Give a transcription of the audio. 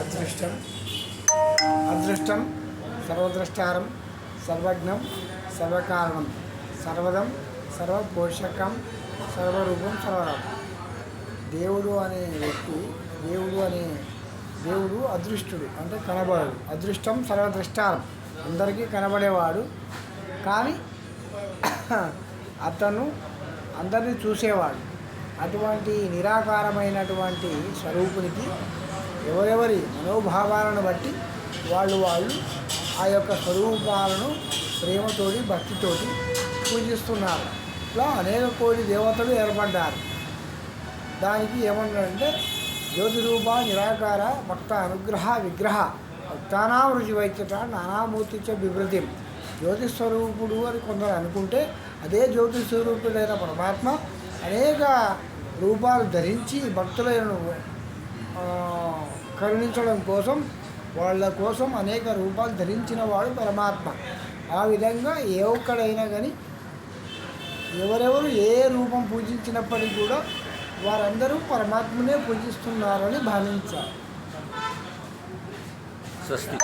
అదృష్టం. అదృష్టం సర్వదృష్టారం సర్వజ్ఞం సర్వకారణం సర్వదం సర్వపోషకం సర్వరూపం సర్వరం దేవుడు అనే వ్యక్తి దేవుడు అనే దేవుడు అదృష్టుడు అంటే కనబడడు. అదృష్టం సర్వదృష్టారం. అందరికీ కనబడేవాడు కానీ అతను అందరినీ చూసేవాడు. అటువంటి నిరాకారమైనటువంటి స్వరూపునికి ఎవరెవరి మనోభావాలను బట్టి వాళ్ళు వాళ్ళు ఆ యొక్క స్వరూపాలను ప్రేమతోటి భక్తితోటి పూజిస్తున్నారు. ఇట్లా అనేక కోటి దేవతలు ఏర్పడ్డారు. దానికి ఏమన్నాడంటే జ్యోతి రూప నిరాకార భక్త అనుగ్రహ విగ్రహ భక్తానాం రుచి వైద్యత నానామూర్తి విభృతి జ్యోతి స్వరూపుడు అని కొందరు అనుకుంటే అదే జ్యోతి స్వరూపుడైన పరమాత్మ అనేక రూపాలు ధరించి భక్తులను కరుణించడం కోసం వాళ్ళ కోసం అనేక రూపాలు ధరించిన వాడు పరమాత్మ. ఆ విధంగా ఏ ఒక్కడైనా కానీ ఎవరెవరు ఏ రూపం పూజించినప్పటికీ కూడా వారందరూ పరమాత్మనే పూజిస్తున్నారని భావించారు స్వస్తి.